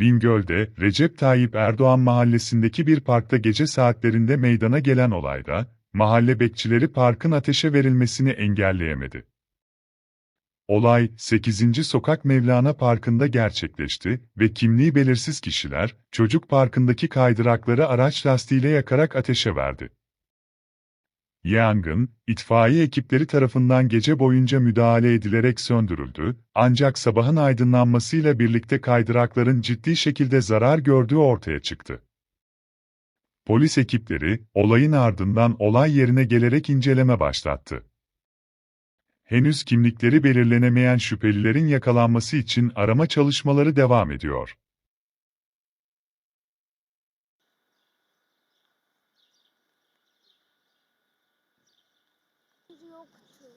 Bingöl'de Recep Tayyip Erdoğan mahallesindeki bir parkta gece saatlerinde meydana gelen olayda, mahalle bekçileri parkın ateşe verilmesini engelleyemedi. Olay, 8. Sokak Mevlana Parkı'nda gerçekleşti ve kimliği belirsiz kişiler, çocuk parkındaki kaydırakları araç lastiğiyle yakarak ateşe verdi. Yangın, itfaiye ekipleri tarafından gece boyunca müdahale edilerek söndürüldü, ancak sabahın aydınlanmasıyla birlikte kaydırakların ciddi şekilde zarar gördüğü ortaya çıktı. Polis ekipleri, olayın ardından olay yerine gelerek inceleme başlattı. Henüz kimlikleri belirlenemeyen şüphelilerin yakalanması için arama çalışmaları devam ediyor. Yoktu.